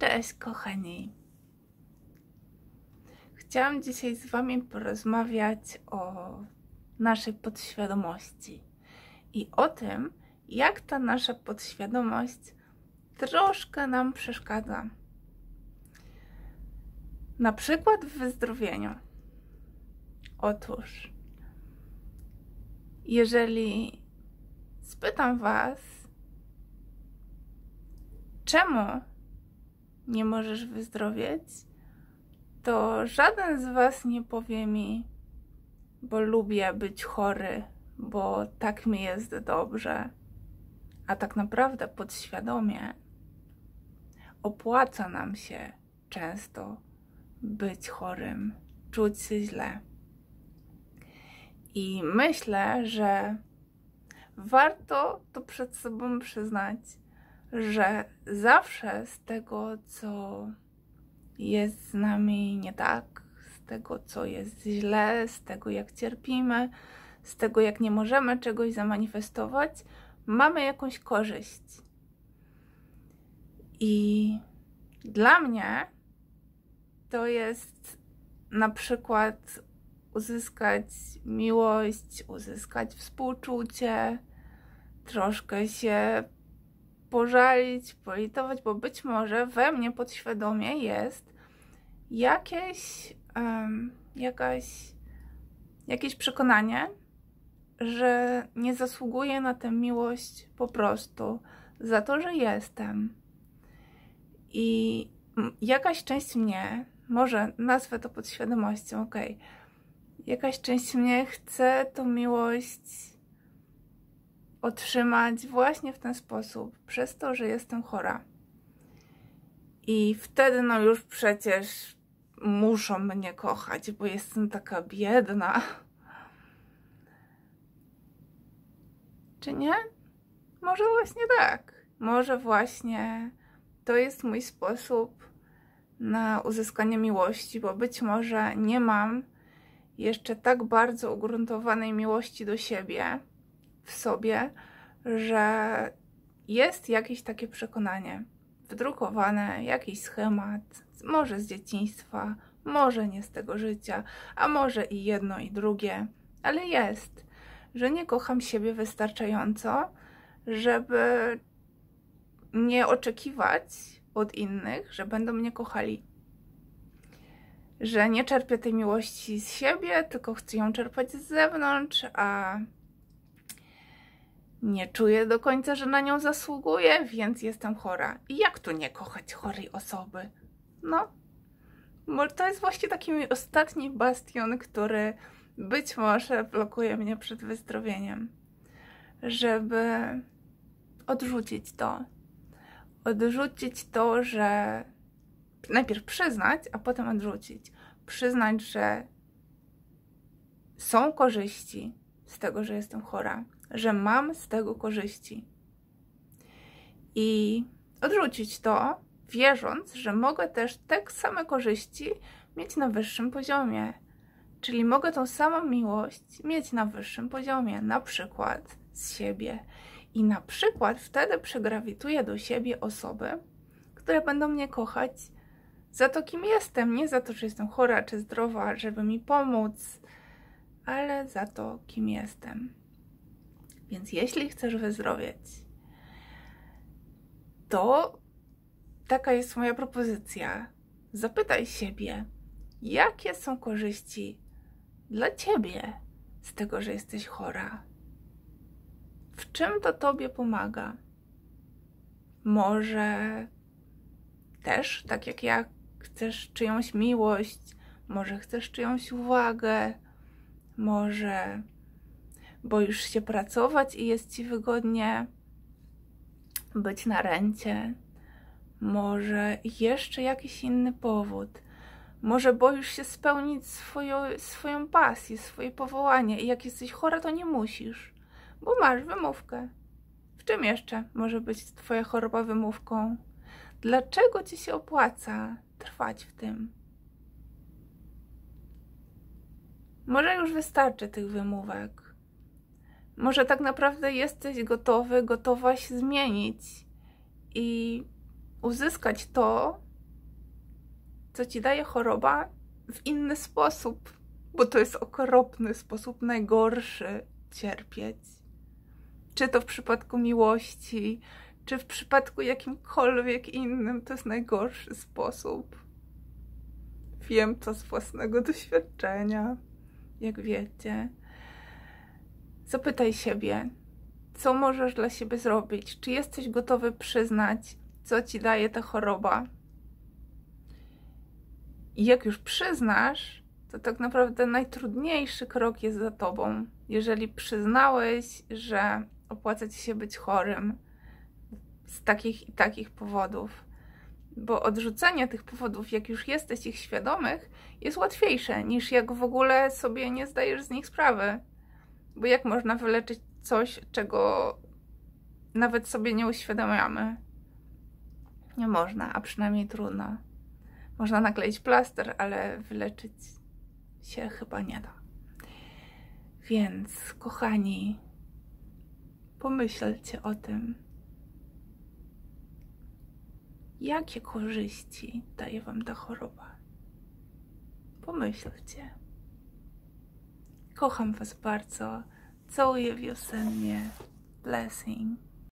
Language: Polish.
Cześć kochani. Chciałam dzisiaj z Wami porozmawiać o naszej podświadomości i o tym, jak ta nasza podświadomość troszkę nam przeszkadza. Na przykład w wyzdrowieniu. Otóż, jeżeli spytam Was, czemu nie możesz wyzdrowieć, to żaden z Was nie powie mi, bo lubię być chory, bo tak mi jest dobrze. A tak naprawdę podświadomie opłaca nam się często być chorym, czuć się źle. I myślę, że warto to przed sobą przyznać, że zawsze z tego, co jest z nami nie tak, z tego, co jest źle, z tego, jak cierpimy, z tego, jak nie możemy czegoś zamanifestować, mamy jakąś korzyść. I dla mnie to jest na przykład uzyskać miłość, uzyskać współczucie, troszkę się pożalić, politować, bo być może we mnie podświadomie jest jakieś, um, jakaś, jakieś przekonanie, że nie zasługuję na tę miłość po prostu za to, że jestem. I jakaś część mnie, może nazwę to podświadomością, ok, jakaś część mnie chce tą miłość otrzymać właśnie w ten sposób, przez to, że jestem chora. I wtedy no już przecież muszą mnie kochać, bo jestem taka biedna. Czy nie? Może właśnie tak. Może właśnie to jest mój sposób na uzyskanie miłości, bo być może nie mam jeszcze tak bardzo ugruntowanej miłości do siebie, sobie, że jest jakieś takie przekonanie wdrukowane, jakiś schemat, może z dzieciństwa, może nie z tego życia, a może i jedno i drugie, ale jest, że nie kocham siebie wystarczająco, żeby nie oczekiwać od innych, że będą mnie kochali. Że nie czerpię tej miłości z siebie, tylko chcę ją czerpać z zewnątrz, a nie czuję do końca, że na nią zasługuję, więc jestem chora. I jak tu nie kochać chorej osoby? No, może to jest właśnie taki mój ostatni bastion, który być może blokuje mnie przed wyzdrowieniem. Żeby odrzucić to. Odrzucić to, że najpierw przyznać, a potem odrzucić. Przyznać, że są korzyści z tego, że jestem chora że mam z tego korzyści. I odrzucić to, wierząc, że mogę też te same korzyści mieć na wyższym poziomie. Czyli mogę tą samą miłość mieć na wyższym poziomie, na przykład z siebie. I na przykład wtedy przegrawituję do siebie osoby, które będą mnie kochać za to, kim jestem. Nie za to, że jestem chora czy zdrowa, żeby mi pomóc, ale za to, kim jestem. Więc jeśli chcesz wyzdrowieć, to taka jest moja propozycja. Zapytaj siebie, jakie są korzyści dla ciebie z tego, że jesteś chora? W czym to tobie pomaga? Może też, tak jak ja, chcesz czyjąś miłość, może chcesz czyjąś uwagę, może boisz się pracować i jest ci wygodnie być na rencie. Może jeszcze jakiś inny powód. Może boisz się spełnić swoją, swoją pasję, swoje powołanie i jak jesteś chora, to nie musisz, bo masz wymówkę. W czym jeszcze może być twoja choroba wymówką? Dlaczego ci się opłaca trwać w tym? Może już wystarczy tych wymówek. Może tak naprawdę jesteś gotowy, gotowa się zmienić i uzyskać to, co ci daje choroba w inny sposób, bo to jest okropny sposób, najgorszy cierpieć. Czy to w przypadku miłości, czy w przypadku jakimkolwiek innym, to jest najgorszy sposób. Wiem to z własnego doświadczenia, jak wiecie. Zapytaj siebie, co możesz dla siebie zrobić? Czy jesteś gotowy przyznać, co ci daje ta choroba? I jak już przyznasz, to tak naprawdę najtrudniejszy krok jest za tobą. Jeżeli przyznałeś, że opłaca ci się być chorym z takich i takich powodów, bo odrzucenie tych powodów, jak już jesteś ich świadomych, jest łatwiejsze niż jak w ogóle sobie nie zdajesz z nich sprawy. Bo jak można wyleczyć coś, czego nawet sobie nie uświadamiamy? Nie można, a przynajmniej trudno. Można nakleić plaster, ale wyleczyć się chyba nie da. Więc, kochani, pomyślcie o tym, jakie korzyści daje Wam ta choroba. Pomyślcie. Kocham Was bardzo. Całuję wiosennie. Blessing.